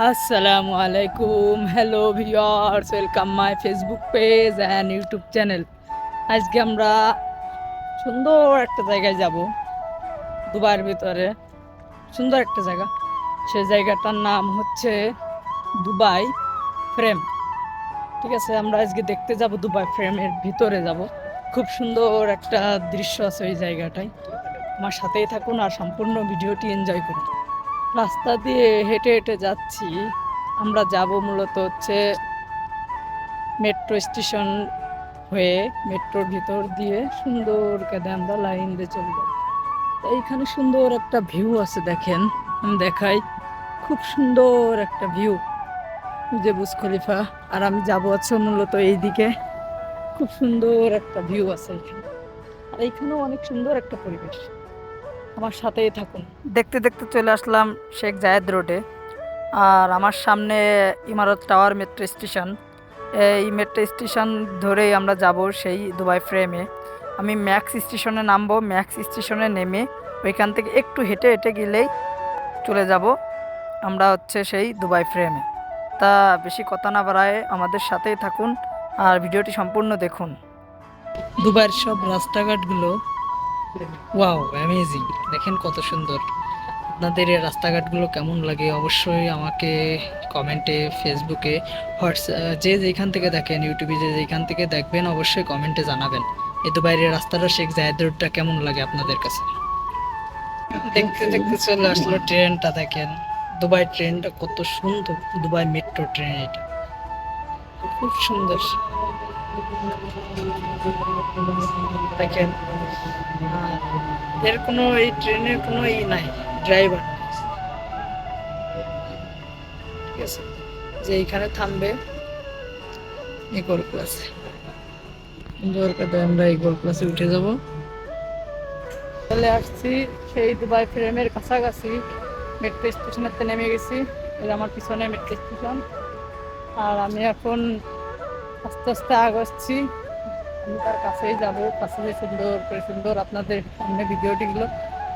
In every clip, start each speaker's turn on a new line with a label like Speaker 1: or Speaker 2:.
Speaker 1: আসসালামু আলাইকুম hello viewers welcome my Facebook page and YouTube channel আজকে আমরা সুন্দর একটা জায়গায় যাব। দুবাইয়ের ভিতরে। সুন্দর একটা জায়গা। সে জায়গাটার নাম হচ্ছে দুবাই ফ্রেম। ঠিক আছে, আমরা আজকে দেখতে যাব দুবাই ফ্রেমের ভিতরে যাব। খুব সুন্দর একটা দৃশ্য আছে ওই জায়গাটায়। আমার সাথেই থাকুন আর সম্পূর্ণ ভিডিওটি এনজয় করুন। রাস্তা দিয়ে হেঁটে হেঁটে যাচ্ছি। আমরা যাব মূলত হচ্ছে মেট্রো স্টেশন হয়ে, মেট্রোর ভিতর দিয়ে সুন্দর কেদে আমরা লাইন দিয়ে চলব। তো এইখানে সুন্দর একটা ভিউ আছে দেখেন, আমি দেখাই। খুব সুন্দর একটা ভিউ যে বুজ খলিফা। আর আমি যাব আছে মূলত এই দিকে খুব সুন্দর একটা ভিউ আছে এখানে। আর এইখানেও অনেক সুন্দর একটা পরিবেশ। আমার সাথেই থাকুন। দেখতে দেখতে চলে আসলাম শেখ জায়েদ রোডে। আর আমার সামনে ইমারত টাওয়ার মেট্রো স্টেশন। এই মেট্রো স্টেশন ধরেই আমরা যাব সেই দুবাই ফ্রেমে। আমি ম্যাক্স স্টেশনে নামবো ম্যাক্স স্টেশনে নেমে ওইখান থেকে একটু হেঁটে হেঁটে গেলেই চলে যাব আমরা হচ্ছে সেই দুবাই ফ্রেমে। তা বেশি কথা না বাড়ায় আমাদের সাথেই থাকুন আর ভিডিওটি সম্পূর্ণ দেখুন। দুবাইয়ের সব রাস্তাঘাটগুলো ওয়াও অ্যামেজিং দেখেন কত সুন্দর। আপনাদের এই রাস্তাঘাটগুলো কেমন লাগে অবশ্যই আমাকে কমেন্টে ফেসবুকে হোয়াটসঅ্যাপ যে যেখান থেকে দেখেন ইউটিউবে যে যেখান থেকে দেখবেন অবশ্যই কমেন্টে জানাবেন। এই দুবাইয়ের রাস্তাটা, শেখ জায়েদ রোডটা কেমন লাগে আপনাদের কাছে? দেখতে দেখতে চলে আসলো ট্রেনটা, দেখেন। দুবাই ট্রেনটা কত সুন্দর, দুবাই মেট্রো ট্রেন এটা। খুব সুন্দর। দেখেন এর কোনো এই ট্রেনের কোনো ই নাই, ড্রাইভার। ঠিক আছে? যে এইখানে থামবে ইগোর ক্লাসে দরকার আমরা ইগোর ক্লাসে উঠে যাব। চলে আসছি, সেই দুবাই ফ্রেমের কাছাকাছি। মেট্রো স্টেশনেতে নেমে গেছি। এই আমার পিছনে মেট্রো স্টেশন আর আমি এখন আস্তে আস্তে আগাচ্ছি। আমি তার কাছেই যাব। কাছে সুন্দর করে সুন্দর আপনাদের সামনে ভিডিওটিগুলো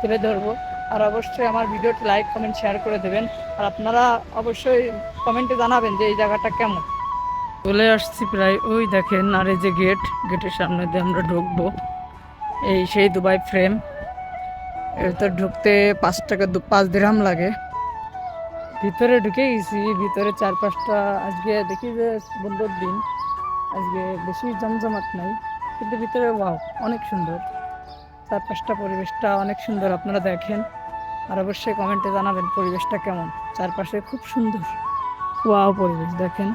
Speaker 1: তুলে ধরবো। আর অবশ্যই আমার ভিডিওটি লাইক কমেন্ট শেয়ার করে দেবেন। আর আপনারা অবশ্যই কমেন্টে জানাবেন যে এই জায়গাটা কেমন। চলে আসছি প্রায় ওই দেখেন আর এই যে গেট গেটের সামনে দিয়ে আমরা ঢুকবো। এই সেই দুবাই ফ্রেম তো ঢুকতে পাঁচ টাকা দু, পাঁচ দিরহাম লাগে। ভিতরে ঢুকে গেছি। ভিতরে চার পাঁচটা, আজকে দেখি যে বন্ধুর দিন। আজকে বেশি জমজমাট নাই, কিন্তু ভিতরে ওয়াও, অনেক সুন্দর। চারপাশটা, পরিবেশটা অনেক সুন্দর, আপনারা দেখেন। আর অবশ্যই কমেন্টে জানাবেন পরিবেশটা কেমন। চারপাশে খুব সুন্দর। ওয়াও পরিবেশ, দেখেন।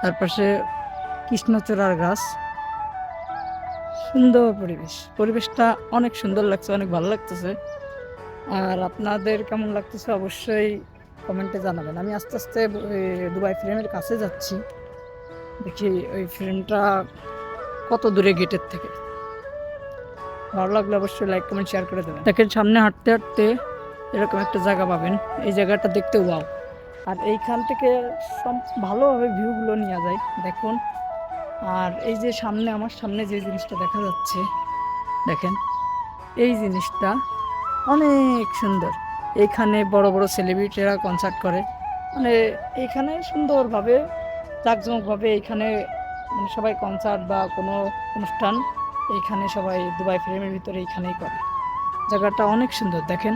Speaker 1: চারপাশে কৃষ্ণচূড়ার গাছ। সুন্দর পরিবেশ। পরিবেশটা অনেক সুন্দর লাগছে, অনেক ভালো লাগতেছে। আর আপনাদের কেমন লাগতেছে অবশ্যই কমেন্টে জানাবেন। আমি আস্তে আস্তে দুবাই ফ্রেমের কাছে যাচ্ছি। দেখি ওই ফ্রেমটা কত দূরে গেটের থেকে। ভালো লাগলে অবশ্যই লাইক কমেন্ট শেয়ার করে দেবেন। দেখেন সামনে হাঁটতে হাঁটতে এরকম একটা জায়গা পাবেন। এই জায়গাটা দেখতে ওয়াও আর এইখান থেকে সব ভালোভাবে ভিউগুলো নেওয়া যায়, দেখুন। আর এই যে সামনে, আমার সামনে যে জিনিসটা দেখা যাচ্ছে, দেখেন। এই জিনিসটা অনেক সুন্দর। এইখানে বড় বড় সেলিব্রিটিরা কনসার্ট করে। মানে এইখানে সুন্দরভাবে জাঁকজমকভাবে এইখানে মানে সবাই কনসার্ট বা কোনো অনুষ্ঠান এইখানে সবাই দুবাই ফ্রেমের ভিতরে এইখানেই করে। জায়গাটা অনেক সুন্দর, দেখেন।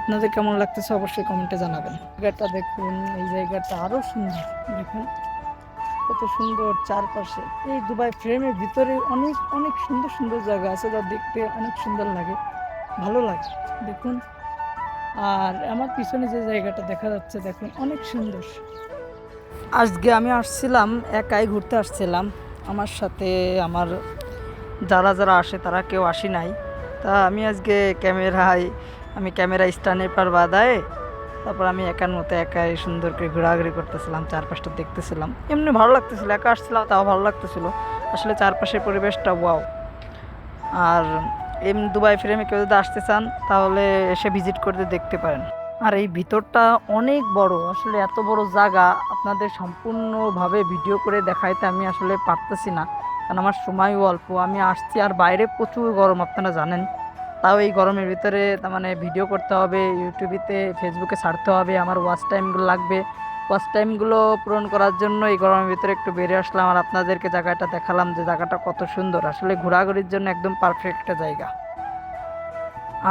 Speaker 1: আপনাদের কেমন লাগতেছে অবশ্যই কমেন্টে জানাবেন। জায়গাটা দেখুন, এই জায়গাটা আরও সুন্দর, দেখুন। কত সুন্দর চারপাশে। এই দুবাই ফ্রেমের ভিতরে অনেক অনেক সুন্দর সুন্দর জায়গা আছে যা দেখতে অনেক সুন্দর লাগে, ভালো লাগে, দেখুন। আর আমার পিছনে যে জায়গাটা দেখা যাচ্ছে, দেখুন, অনেক সুন্দর। আজকে আমি আসছিলাম, একাই ঘুরতে আসছিলাম। আমার সাথে আমার যারা যারা আসে তারা কেউ আসি নাই। তা আমি আজকে ক্যামেরায়, আমি ক্যামেরা স্ট্যান্ডের পর বাদায় তারপর আমি একার মতো একাই সুন্দর করে ঘোরাঘুরি করতেছিলাম, চারপাশটা দেখতেছিলাম। এমনি ভালো লাগতেছিল, একা আসছিলাম তাও ভালো লাগতেছিল। আসলে চারপাশের পরিবেশটা ওয়াও আর এম, দুবাই ফ্রেমে কেউ যদি আসতে চান তাহলে এসে ভিজিট করতে দেখতে পারেন। আর এই ভিতরটা অনেক বড়। আসলে এত বড় জায়গা, আপনাদের সম্পূর্ণভাবে ভিডিও করে দেখাইতে আমি আসলে পারতেছি না। কারণ আমার সময়ও অল্প। আমি আসছি আর বাইরে প্রচুর গরম, আপনারা জানেন। তাও এই গরমের ভিতরে তার মানে ভিডিও করতে হবে ইউটিউবেতে ফেসবুকে ছাড়তে হবে, আমার ওয়াচ টাইমগুলো লাগবে। ওয়াচ টাইমগুলো পূরণ করার জন্য এই গরমের ভিতরে একটু বেরিয়ে আসলাম আর আপনাদেরকে জায়গাটা দেখালাম যে জায়গাটা কত সুন্দর। আসলে ঘোরাঘুরির জন্য একদম পারফেক্ট একটা জায়গা।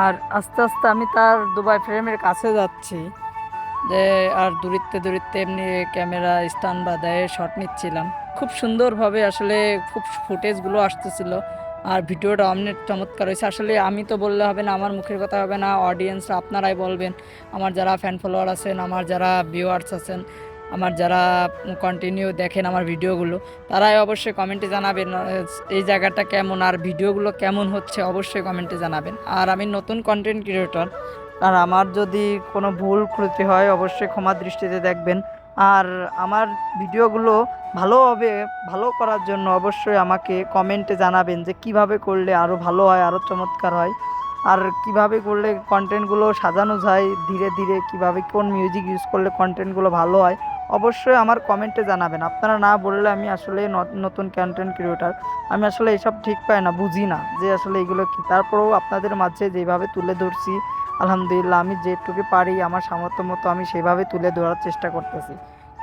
Speaker 1: আর আস্তে আস্তে আমি তার দুবাই ফ্রেমের কাছে যাচ্ছি। যে আর দূরিত্বে দূরিত্বে এমনি ক্যামেরা স্টান বা দেয় শট নিচ্ছিলাম। খুব সুন্দরভাবে আসলে খুব ফুটেজগুলো আসতেছিল। আর ভিডিওটা অনেক চমৎকার হয়েছে। আসলে আমি তো বললে হবে না, আমার মুখের কথা হবে না অডিয়েন্সরা আপনারাই বলবেন। আমার যারা ফ্যান ফলোয়ার আছেন, আমার যারা ভিউয়ার্স আছেন আমার যারা কন্টিনিউ দেখেন আমার ভিডিওগুলো, তারাই অবশ্যই কমেন্টে জানাবেন এই জায়গাটা কেমন আর ভিডিওগুলো কেমন হচ্ছে অবশ্যই কমেন্টে জানাবেন। আর আমি নতুন কন্টেন্ট ক্রিয়েটর আর আমার যদি কোনো ভুল ত্রুটি হয় অবশ্যই ক্ষমা দৃষ্টিতে দেখবেন। আর আমার ভিডিওগুলো ভালো হবে, ভালো করার জন্য অবশ্যই আমাকে কমেন্টে জানাবেন যে কীভাবে করলে আরও ভালো হয় আরও চমৎকার হয়। আর কীভাবে করলে কন্টেন্টগুলো সাজানো যায়, ধীরে ধীরে কীভাবে কোন মিউজিক ইউজ করলে কন্টেন্টগুলো ভালো হয় অবশ্যই আমার কমেন্টে জানাবেন। আপনারা না বললে আমি আসলে নতুন কন্টেন্ট ক্রিয়েটার আমি আসলে এইসব ঠিক পাই না, বুঝি না যে আসলে এগুলো কি। তারপরেও আপনাদের মাঝে যেভাবে তুলে ধরছি, আলহামদুলিল্লাহ আমি যেটুকু পারি, আমার সামর্থ্য মতো আমি সেভাবে তুলে ধরার চেষ্টা করতেছি।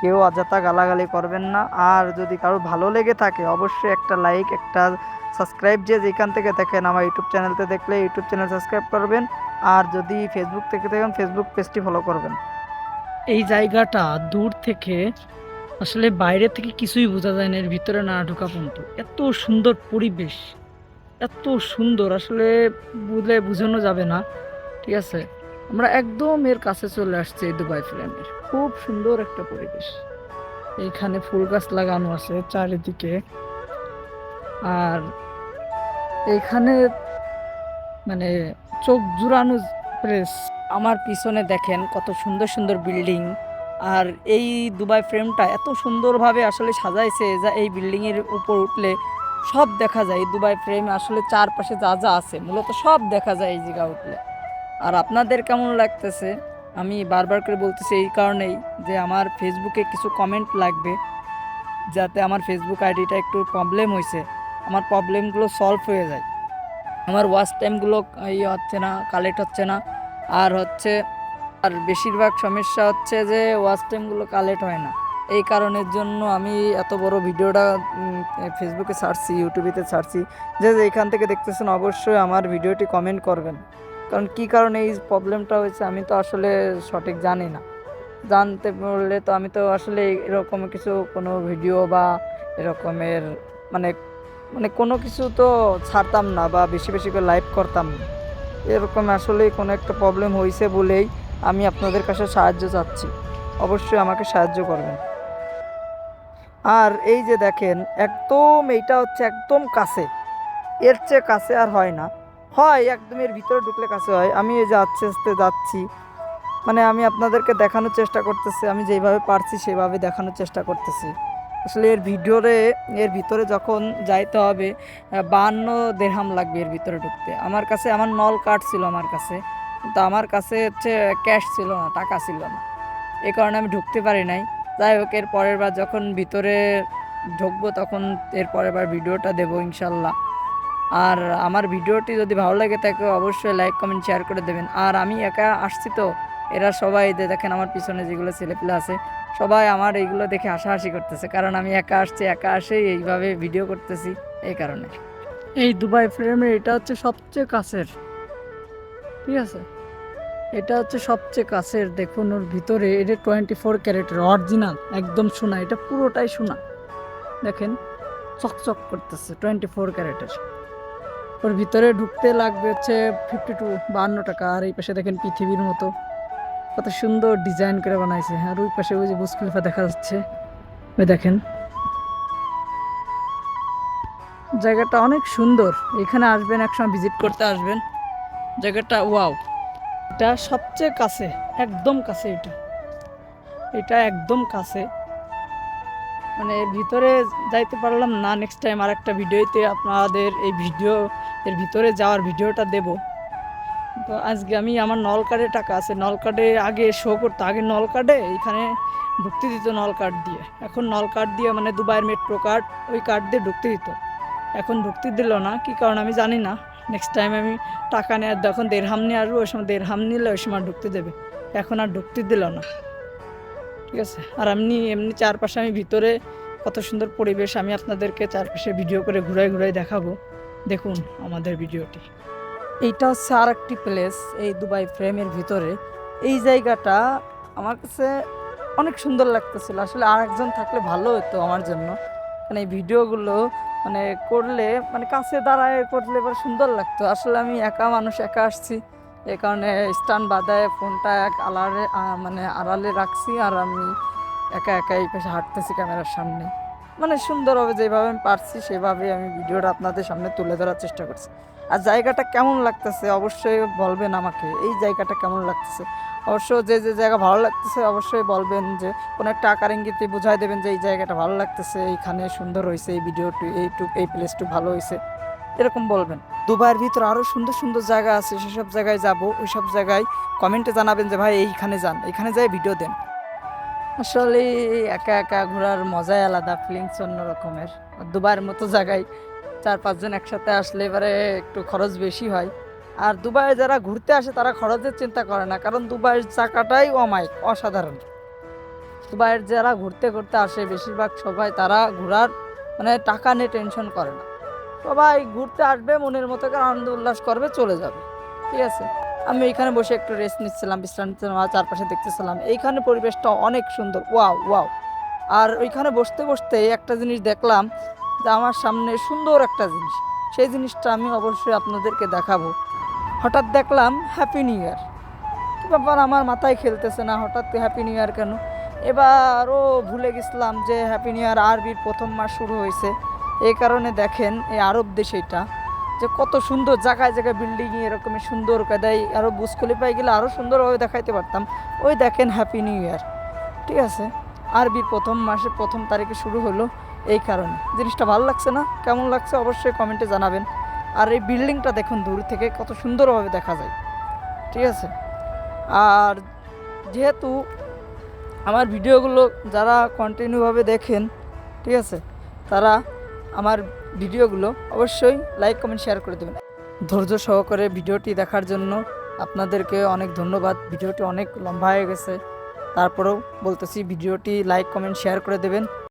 Speaker 1: কেউ অযথা গালাগালি করবেন না। আর যদি কারও ভালো লেগে থাকে, অবশ্যই একটা লাইক একটা সাবস্ক্রাইব যে যেখান থেকে দেখেন আমার ইউটিউব চ্যানেলতে দেখলে ইউটিউব চ্যানেল সাবস্ক্রাইব করবেন। আর যদি ফেসবুক থেকে দেখেন ফেসবুক পেজটি ফলো করবেন। এই জায়গাটা দূর থেকে আসলে বাইরে থেকে কিছুই বোঝা যায় না, এর ভিতরে না ঢোকা পর্যন্ত। এত সুন্দর পরিবেশ, এত সুন্দর, আসলে বুঝলে বোঝানো যাবে না, ঠিক আছে? আমরা একদম এর কাছে চলে আসছি এই দুবাই ফ্রেমের খুব সুন্দর একটা পরিবেশ। এইখানে ফুল গাছ লাগানো আছে চারিদিকে। আর এইখানে মানে চোখ জুড়ানো প্রেস আমার পিছনে দেখেন কত সুন্দর সুন্দর বিল্ডিং। আর এই দুবাই ফ্রেমটা এত সুন্দরভাবে আসলে সাজাইছে যা এই বিল্ডিংয়ের উপর উঠলে সব দেখা যায়। এই দুবাই ফ্রেম আসলে চারপাশে যা যা আছে, মূলত সব দেখা যায় এই জায়গা উঠলে। আর আপনাদের কেমন লাগতেছে? আমি বারবার করে বলতেছি এই কারণেই যে আমার ফেসবুকে কিছু কমেন্ট লাগবে, যাতে আমার ফেসবুক আইডিটা একটু প্রবলেম হয়েছে আমার প্রবলেমগুলো সলভ হয়ে যায়। আমার ওয়াচ টাইমগুলো ইয়ে হচ্ছে না কালেক্ট হচ্ছে না। আর হচ্ছে, আর বেশিরভাগ সমস্যা হচ্ছে যে ওয়াচ টাইমগুলো কালেক্ট হয় না। এই কারণের জন্য আমি এত বড় ভিডিওটা ফেসবুকে ছাড়ছি ইউটিউবেতে ছাড়ছি যে এখান থেকে দেখতেছেন অবশ্যই আমার ভিডিওটি কমেন্ট করবেন। কারণ কি কারণে এই প্রবলেমটা হয়েছে আমি তো আসলে সঠিক জানি না। জানতে পারলে তো আমি তো আসলে এরকম কিছু কোনো ভিডিও বা এরকমের মানে মানে কোনো কিছু তো ছাড়তাম না বা বেশি বেশি করে লাইভ করতাম না। এরকম আসলে কোনো একটা প্রবলেম হয়েছে বলেই আমি আপনাদের কাছে সাহায্য চাচ্ছি। অবশ্যই আমাকে সাহায্য করবেন। আর এই যে দেখেন, একদম এইটা হচ্ছে একদম কাছে। এর চেয়ে কাছে আর হয় না। হয়, একদম এর ভিতরে ঢুকলে কাছে হয়। আমি এই যে আস্তে আস্তে যাচ্ছি মানে আমি আপনাদেরকে দেখানোর চেষ্টা করতেছি, আমি যেইভাবে পারছি সেভাবে দেখানোর চেষ্টা করতেছি। আসলে এর ভিডিওরে, এর ভিতরে যখন যাইতে হবে বাহান্ন দেড়হাম লাগবে এর ভিতরে ঢুকতে। আমার কাছে আমার নল কার্ড ছিল আমার কাছে, কিন্তু আমার কাছে হচ্ছে ক্যাশ ছিল না, টাকা ছিল না। এই কারণে আমি ঢুকতে পারি নাই। যাই হোক, এর পরের বার যখন ভিতরে ঢুকবো, তখন এর পরের বার ভিডিওটা দেবো ইনশাল্লাহ। আর আমার ভিডিওটি যদি ভালো লাগে তাকে অবশ্যই লাইক, কমেন্ট, শেয়ার করে দেবেন। আর আমি একা আসছি তো, এরা সবাই দেখেন আমার পিছনে যেগুলো ছেলেপিলে আছে সবাই আমার এইগুলো দেখে হাসাহাসি করতেছে, কারণ আমি একা আসছি, একা আসেই এইভাবে ভিডিও করতেছি এই কারণে। এই দুবাই ফ্রেমের এটা হচ্ছে সবচেয়ে কাছের, ঠিক আছে? এটা হচ্ছে সবচেয়ে কাছের, দেখুন ওর ভিতরে, এটা টোয়েন্টি ফোর ক্যারেটের অরিজিনাল একদম সোনা, এটা পুরোটাই সোনা। দেখেন, চকচক করতেছে টোয়েন্টি ফোর ক্যারেটের ওর ভিতরে ঢুকতে লাগবে হচ্ছে ফিফটি টু বাহান্ন টাকা, আর এই পাশে দেখেন পৃথিবীর মতো। কত সুন্দর ডিজাইন করে বানাইছে। আর ওই পাশে ওই যে বুস দেখা যাচ্ছে। ওই দেখেন। জায়গাটা অনেক সুন্দর। এখানে আসবেন, একসময় ভিজিট করতে আসবেন। জায়গাটা ওয়াও এটা সবচেয়ে কাছে, একদম কাছে এটা। এটা একদম কাছে। মানে ভিতরে যাইতে পারলাম না নেক্সট টাইম আর একটা ভিডিওতে আপনাদের এই ভিডিও এর ভিতরে যাওয়ার ভিডিওটা দেব। তো আজকে আমি আমার নল কার্ডে টাকা আছে নল কার্ডে আগে শো করতো, আগে নল কার্ডে এখানে ঢুকতে দিত নল কার্ড দিয়ে। এখন নল কার্ড দিয়ে মানে দুবাইয়ের মেট্রো কার্ড ওই কার্ড দিয়ে ঢুকতে দিত। এখন ঢুকতে দিল না, কি কারণ আমি জানি না। নেক্সট টাইম আমি টাকা নেওয়ার যখন দেড়হাম নিয়ে আসব, ওই সময় দেড়হাম নিলে ওই সময় ঢুকতে দেবে। এখন আর ঢুকতে দিল না। ঠিক আছে? আর এমনি এমনি চারপাশে আমি ভিতরে কত সুন্দর পরিবেশ, আমি আপনাদেরকে চারপাশে ভিডিও করে ঘুরাই ঘুরাই দেখাবো। দেখুন আমাদের ভিডিওটি এইটা হচ্ছে আর একটি প্লেস এই দুবাই ফ্রেমের ভিতরে। এই জায়গাটা আমার কাছে অনেক সুন্দর লাগতেছিল। আসলে আর একজন থাকলে ভালো হতো আমার জন্য। মানে এই ভিডিওগুলো মানে করলে মানে কাছে দাঁড়ায় করলে এবার সুন্দর লাগতো। আসলে আমি একা মানুষ, একা আসছি। এই কারণে স্ট্যান্ড বাঁধায়, ফোনটা এক আলারে মানে আড়ালে রাখছি আর আমি একা একা এই পাশে হাঁটতেছি ক্যামেরার সামনে। মানে সুন্দরভাবে যেভাবে আমি পারছি সেভাবে আমি ভিডিওটা আপনাদের সামনে তুলে ধরার চেষ্টা করছি। আর জায়গাটা কেমন লাগতেছে অবশ্যই বলবেন আমাকে, এই জায়গাটা কেমন লাগতেছে? অবশ্য যে যে জায়গা ভালো লাগতেছে অবশ্যই বলবেন যে, কোনো একটা আকার ইঙ্গিতে বুঝাই দেবেন যে, এই জায়গাটা ভালো লাগতেছে, এইখানে সুন্দর হয়েছে, এই ভিডিওটি এইটুক এই প্লেসটু ভালো হয়েছে, এরকম বলবেন। দুবাইয়ের ভিতরে আরও সুন্দর সুন্দর জায়গা আছে, সেসব জায়গায় যাব ওই সব জায়গায় কমেন্টে জানাবেন যে, ভাই, এইখানে যান এখানে যাই ভিডিও দেন। আসলে একা একা ঘোরার মজাই আলাদা ফিলিংস অন্য রকমের দুবাইয়ের মতো জায়গায় চার পাঁচজন একসাথে আসলে এবারে একটু খরচ বেশি হয়। আর দুবাইয়ে যারা ঘুরতে আসে তারা খরচের চিন্তা করে না, কারণ দুবাইয়ের চাকাটাই অমায়িক, অসাধারণ। দুবাইয়ের যারা ঘুরতে ঘুরতে আসে, বেশিরভাগ সবাই তারা ঘোরার মানে টাকা নিয়ে টেনশন করে না। সবাই ঘুরতে আসবে, মনের মতো করে আনন্দ উল্লাস করবে, চলে যাবে। ঠিক আছে? আমি এখানে বসে একটু রেস্ট নিচ্ছিলাম, বিশ্রাম নিচ্ছিলাম, আর চারপাশে দেখতেছিলাম। এইখানে পরিবেশটা অনেক সুন্দর, ওয়াও ওয়াও। আর ওইখানে বসতে বসতে একটা জিনিস দেখলাম যে আমার সামনে সুন্দর একটা জিনিস। সেই জিনিসটা আমি অবশ্যই আপনাদেরকে দেখাবো। হঠাৎ দেখলাম হ্যাপি নিউ ইয়ার ব্যাপার, আমার মাথায় খেলতেছে না হঠাৎ হ্যাপি নিউ ইয়ার কেন? এবারও ভুলে গেছিলাম যে হ্যাপি নিউ ইয়ার আরবির প্রথম মাস শুরু হয়েছে। এই কারণে দেখেন এই আরব দেশ এটা, যে কত সুন্দর জায়গায় জায়গায় বিল্ডিং এরকমই সুন্দর কাদাই আরও বুস খলিফায় গেলে আরও সুন্দরভাবে দেখাইতে পারতাম। ওই দেখেন হ্যাপি নিউ ইয়ার ঠিক আছে? আরবির প্রথম মাসে প্রথম তারিখে শুরু হলো। এই কারণে। জিনিসটা ভালো লাগছে না? কেমন লাগছে অবশ্যই কমেন্টে জানাবেন। আর এই বিল্ডিংটা দেখুন দূর থেকে, কত সুন্দরভাবে দেখা যায়। ঠিক আছে? আর যেহেতু আমার ভিডিওগুলো যারা কন্টিনিউভাবে দেখেন, ঠিক আছে, তারা আমার ভিডিওগুলো অবশ্যই লাইক কমেন্ট শেয়ার করে দেবেন। ধৈর্য সহকারে ভিডিওটি দেখার জন্য আপনাদেরকে অনেক ধন্যবাদ। ভিডিওটি অনেক লম্বা হয়ে গেছে। তারপরেও বলতেছি, ভিডিওটি লাইক কমেন্ট শেয়ার করে দেবেন।